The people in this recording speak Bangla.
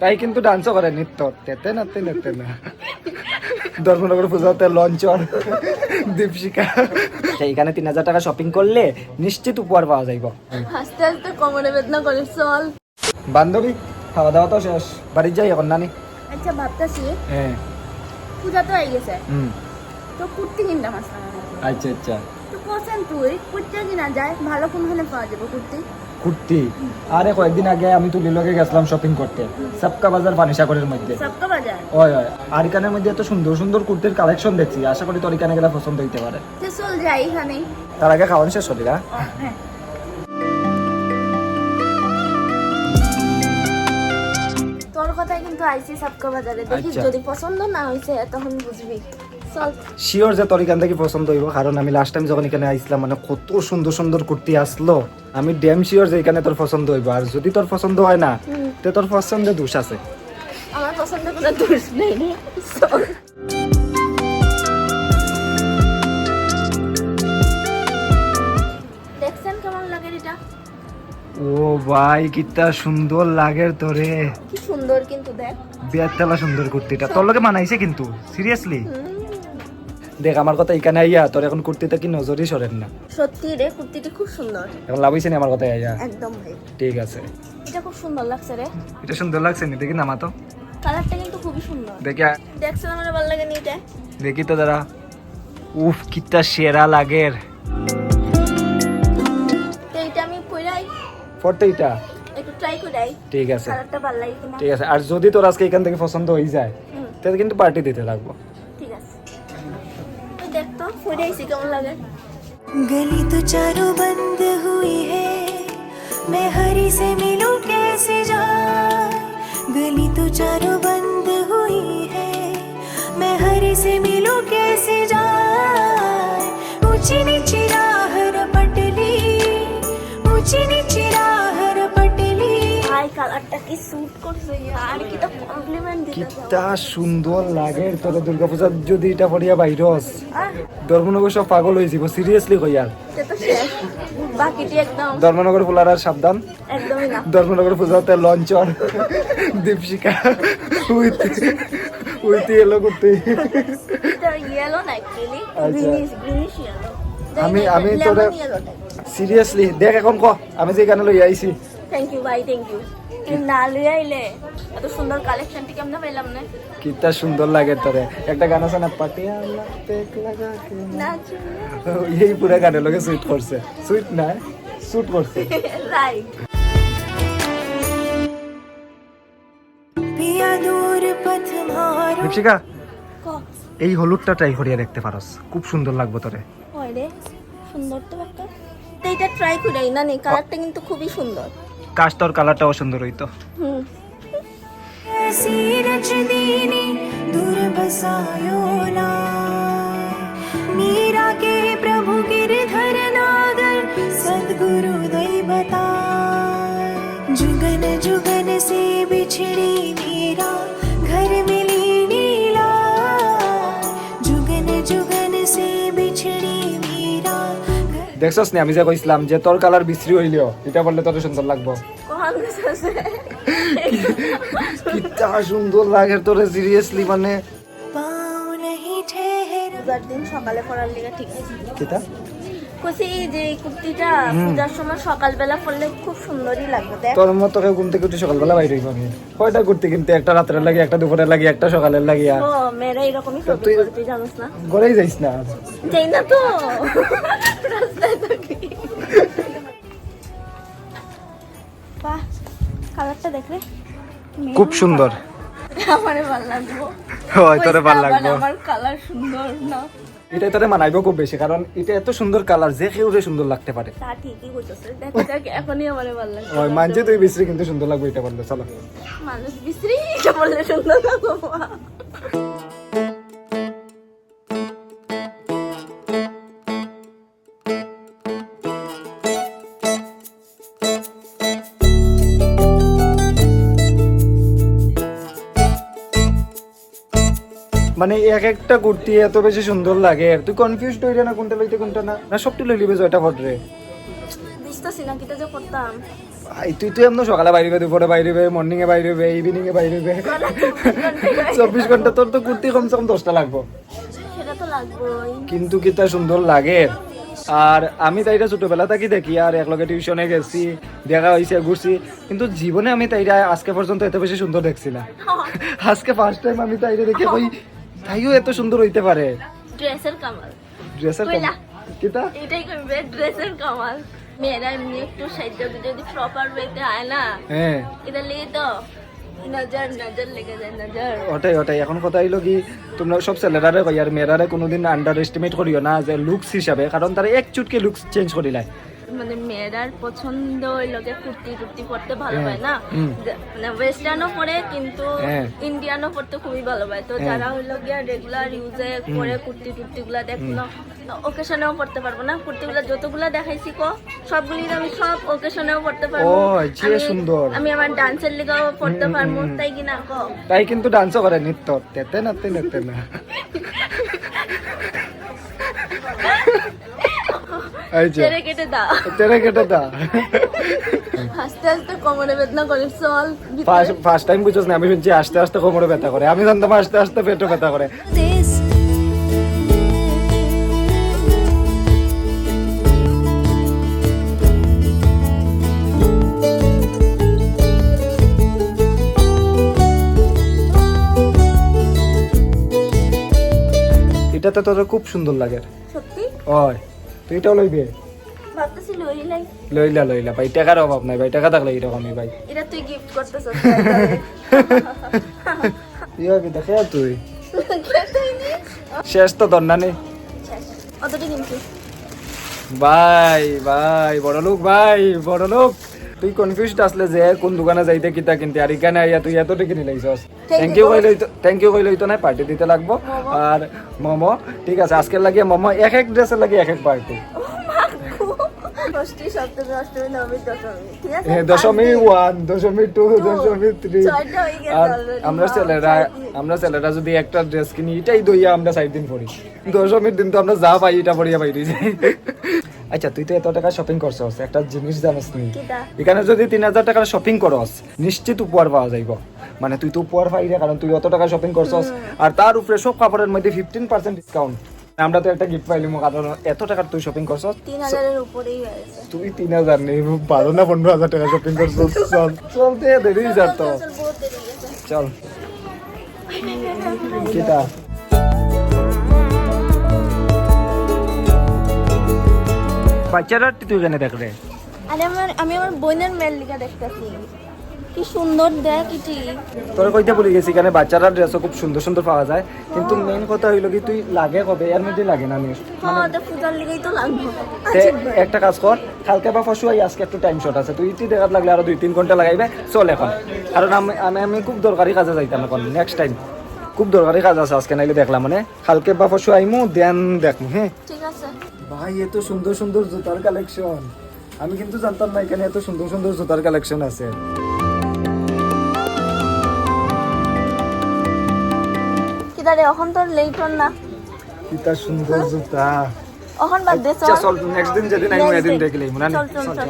তাই কিন্তু ডান্সও করে নৃত্য তেতে নাতে নেতে না ধর্মনগর পূজাতে লঞ্চর দীপশিকা এইখানে তিন হাজার টাকা শপিং করলে নিশ্চিত উপহার পাওয়া যাইব। আস্তে আস্তে কোমরে বেদনা করে চল। বান্ধবী খাওয়া দাওয়া তো শেষ। বাড়ির যাই এখন নানি? আচ্ছা ভাবতাছি হ্যাঁ। পূজা তো হয়ে গেছে। হুম। তো কুর্তি কিনতাম আসলাম। আচ্ছা আচ্ছা। তো কোসেন তুই কুর্তি কিনা যায় ভালো কোনখানে পাওয়া যাবে কুর্তি? কুর্তি। আরে কয়েকদিন আগে আমি তুলি লগে গেছিলাম শপিং করতে সবকা বাজার পানিসাগরের মধ্যে। ওই ওই আর এখানের মধ্যে এত সুন্দর সুন্দর কুর্তির কালেকশন দেখছি আশা করি তোর এখানে গেলে পছন্দ হইতে পারে। তার আগে খাওয়ান শেষ হলি না? হ্যাঁ। তোর কথাই কিন্তু আইছি সবকা বাজারে। দেখি আচ্ছা। যদি পছন্দ না হয়েছে তখন বুঝবি। শিওর যে তোর এখান থেকে পছন্দ হইব কারণ আমি লাস্ট টাইম যখন এখানে আইছিলাম মানে কত সুন্দর সুন্দর কুর্তি আসলো আমি ড্যাম শিওর যে এখানে তোর পছন্দ হইব। আর যদি তোর পছন্দ হয় না তে তোর পছন্দে দোষ আছে। আমার পছন্দ কোনো দোষ নেই। দেখছেন কেমন লাগে এটা? ও ভাই কিতা সুন্দর লাগে তোরে। কি সুন্দর কিন্তু দেখ। বেয়াতলা সুন্দর কুর্তিটা। তোর লগে মানাইছে কিন্তু সিরিয়াসলি। দেখ আমার কথা এখানে আইয়া তোর এখন কুর্তিতে কি নজরই সরেন না। সত্যি রে কুর্তিটি খুব সুন্দর। এখন লাভ হইছে নি আমার কথা আইয়া? একদম ভাই। ঠিক আছে। এটা খুব সুন্দর লাগছে রে। এটা সুন্দর লাগছে নি? দেখি নামা তো কালারটা কিন্তু খুবই সুন্দর। দেখি দেখছেন আমার ভালো লাগে নি এটা? দেখি তো উফ কিতা সেরা লাগের। এটা আমি পরাই ফটো এটা একটু ট্রাই করাই। ঠিক আছে। কালারটা ভালো লাগে ঠিক আছে। আর যদি তোর আজকে এখান থেকে পছন্দ হয়ে যায় তাহলে কিন্তু পার্টি দিতে লাগবো। वीडियो इसी का मतलब मन लगा गली तो चारों बंद हुई है। मैं हरी से मिलूं कैसे जा गली तो चारों बंद हुई है। मैं हरी से मिलूं कैसे जा ऊँची नीची राह रपट ली ऊँची नीची কালারটা কি স্যুট করছে? আর কি তো কমপ্লিমেন্ট দিতে যাও। কিতা সুন্দর লাগে তোর যদি এটা পড়িয়া ধর্মনগর সব পাগল হয়ে যাব সিরিয়াসলি কইয়ার এটা বাকিটি একদম ধর্মনগর ফুলার আর সাবধান। একদমই না। ধর্মনগর পূজাতে লঞ্চর দীপশিকা উইথ উইথ করতে। এটা ইয়েলো না অ্যাকচুয়ালি আচ্ছা। গ্রিনিশ গ্রিনিশ ইয়েলো আমি- আমি তোরে- সিরিয়াসলি দেখ এখন ক আমি যে এখানে লই আইছি। থ্যাংক ইউ ভাই থ্যাংক ইউ তুই না লই আইলে এত সুন্দর কালেকশনটি কেমনে পাইলাম না? কিতা সুন্দর লাগে তোরে। একটা গান আছে না পাটিয়া পেক লাগা এই পুরা গানের লোকে সুইট করছে। সুইট না সুট করছে। রাইট দীপশিকা এই হলুদটা ট্রাই করিয়া দেখতে পারস। খুব সুন্দর লাগবে তোরে। সুন্দর তো একটা। এইটা ট্রাই করাই না নে? কালারটা কিন্তু খুবই সুন্দর। কাশ তোর কালারটাও সুন্দর হইতো হুম ऐसी रच दीनी दूर बसायो ना मीरा के प्रभु गिरधर नागर सदगुरु दई बताए जुगन जुगन से बिछड़ी দেখছস নি? আমি যে কইছিলাম যে তোর কালার বিশ্রী হইলেও এটা বললে তোর সুন্দর লাগবো। কিটা সুন্দর লাগে তোর সিরিয়াসলি মানে। দিন সকালে পড়ার লিগে ঠিক আছে। কিটা কইছি যে এই কুর্তিটা পূজার সময় সকালবেলা পরলে খুব সুন্দরই লাগবে দেখ। তোর মতো কেউ ঘুম থেকে উঠে সকালবেলা বাইরে হইব আমি কয়টা করতে কিন্তু? একটা রাত্রে লাগে একটা দুপুরে লাগে একটা সকালের লাগে ও মেয়েরা এরকমই তো ছবি তুই- করে, তুই জানিস না? ঘরেই যাইস না যাই না তো। রাস্তায় থাকি বাহ কালারটা দেখলে খুব সুন্দর। আমারে ভালো লাগবো। হয় তোরে ভালো লাগবো। আমার কালার সুন্দর না। এটা তোরে মানাইবো খুব বেশি কারণ এটা এত সুন্দর কালার যে কেউ সুন্দর লাগতে পারে। তা ঠিকই কইছস দেখ দেখ এখনই আমারে ভালো লাগে ওই মানছে তুই বিশ্রী কিন্তু সুন্দর লাগবে এটা বললে চলো। মানুষ বিশ্রী এটা বললে সুন্দর লাগবো। মানে এক একটা কুর্তি এত বেশি সুন্দর লাগে। আর তুই কনফিউজ হইলে না কোনটা লইতে কোনটা না। না সবটি লই লিবে জয়টা ফটরে বুঝতেছি না কিটা যে করতাম। আই, তুই তুই এমন সকালে বাইরে দুপুরে বাইরে মর্নিং এ বাইরে ইভিনিং এ বাইরে চব্বিশ ঘণ্টা তোর তো কুর্তি কমসে কম দশটা লাগবো। কিন্তু কি তা সুন্দর লাগে। আর আমি তাইরা ছোটবেলা থাকি দেখি আর একলগে টিউশনে গেছি দেখা হয়েছে ঘুরছি। কিন্তু জীবনে আমি তাইরা আজকে পর্যন্ত এত বেশি সুন্দর দেখছি না। আজকে ফার্স্ট টাইম আমি তাইরা দেখি কই তাইও এত সুন্দর হইতে পারে। ড্রেসের কামাল। ড্রেসের কইলা? কিতা? এটাই করবে ড্রেসের কামাল। মেয়েরা এমনি একটু সাহায্য যদি প্রপার ওয়েতে আয় না হ্যাঁ। এটা লেগে তো নজর নজর লেগে যায় নজর। ওটাই ওটাই। এখন কথা হইল কি তোমরা সব ছেলেরারে কই আর মেয়েরারে কোনোদিন আন্ডার এস্টিমেট করিও না যে লুকস হিসাবে কারণ তারা এক চুটকে লুকস চেঞ্জ করিলাই মানে মেয়েরার পছন্দ হইল যে কুর্তি টুর্তি পরতে ভালো হ্যাঁ, না? মানে ওয়েস্টার্নও পরে কিন্তু হ্যাঁ। ইন্ডিয়ানও পরতে খুবই ভালো পায় তো হ্যাঁ। যারা হইল গিয়া রেগুলার ইউজে পরে কুর্তি টুর্তি গুলা দেখল ওকেশনেও পরতে পারব না? কুর্তি গুলা যতগুলা দেখাইছি কো সবগুলি আমি সব ওকেশনেও পরতে পারব। ও, যে সুন্দর। আমি আমার ডান্সের লিগাও পরতে পারব তাই কিনা কো? তাই কিন্তু ডান্সও করে নৃত্য। তেতে নাতে নেতে না এই যে ছেড়ে কেটে দাও। তেরে কেটে দা আস্তে আস্তে কোমরে বেদনা করে চল ফার্স্ট টাইম না আমি শুনছি আস্তে আস্তে কোমরে ব্যথা করে। আমি জানতাম আস্তে আস্তে পেটও ব্যথা করে। এটাতে তোর খুব সুন্দর লাগে। সত্যি? ওই তুই এটাও লইবে? লইলা লইলা ভাই টাকার অভাব নাই ভাই টাকা থাকলে এরকমই ভাই। এটা তুই গিফট করতেছ। ইয়া কি দেখে তুই। শেষ তো দন্না নেই ভাই ভাই বড় লোক ভাই বড় লোক তুই কনফিউজড আসলে যে কোন দোকানে যাইতে কিতা কিনতে। আর এখানে আইয়া তুই এত কিনি লাইছস থ্যাংক ইউ কইলে থ্যাংক ইউ কইলে তো নাই? পার্টি দিতে লাগবো। আর মোমো ঠিক আছে আজকে লাগিয়ে মোমো এক এক ড্রেসের লাগে এক এক পার্টি নবমী দশমী। ঠিক দশমী ওয়ান দশমী টু দশমী থ্রি হয়ে আর আমরা ছেলেরা আমরা ছেলেরা যদি একটা ড্রেস কিনি এটাই দইয়া আমরা সাত দিন পরি দশমীর দিন তো আমরা যা পাই এটা পরিয়া পাই আচ্ছা তুই তো এত টাকা শপিং করছস একটা জিনিস জানিস নি? এখানে যদি তিন হাজার টাকার শপিং করস নিশ্চিত উপহার পাওয়া যাইব। মানে তুই তো উপহার পাই না কারণ তুই অত টাকা শপিং করছস। আর তার উপরে সব কাপড়ের মধ্যে ফিফটিন পার্সেন্ট ডিসকাউন্ট আমরা তো একটা গিফট পাইলিম কারণ এত টাকার তুই শপিং করছস। তিন হাজারের উপরেই হয়েছে তুই তিন হাজার নেই বারো না পনেরো হাজার টাকা শপিং করছস। চল চল দেরি যার তো চল কিটা বাচ্চারা তুই কেন দেখ রে আরে আমার আমি আমার বোনের মেয়ের লিগা দেখতেছি। কি সুন্দর দেখ ইটি তোর কইতে বলি গেছি এখানে বাচ্চারা ড্রেসও খুব সুন্দর সুন্দর পাওয়া যায়। কিন্তু মেইন কথা হইল কি তুই লাগে কবে? এর মধ্যে লাগে না নিস হ্যাঁ তো পূজার লিগেই তো লাগবে। আচ্ছা। একটা কাজ কর কালকে বা পরশু আই আজকে একটু টাইম শর্ট আছে। তুই ইতি দেখাত লাগলে আরও দুই তিন ঘণ্টা লাগাইবে। চল এখন। কারণ আমি আমি আমি খুব দরকারি কাজে যাইতাম এখন নেক্সট টাইম খুব দরকারি কাজ আছে আজকে নাইলে দেখলাম মানে। কালকে বা পরশু আইমু দেন দেখমু হ্যাঁ? ঠিক আছে। ভাই এত সুন্দর সুন্দর জুতার কালেকশন আমি কিন্তু জানতাম না এখানে এত সুন্দর সুন্দর জুতার কালেকশন আছে। কি দাঁড়ে এখন তোর লেট হন না। কিতা সুন্দর জুতা। এখন বাদ দে আচ্ছা চল। চল নেক্সট দিন যেদিন আইমু Next এদিন দেখলেই মনে চল চল। চল।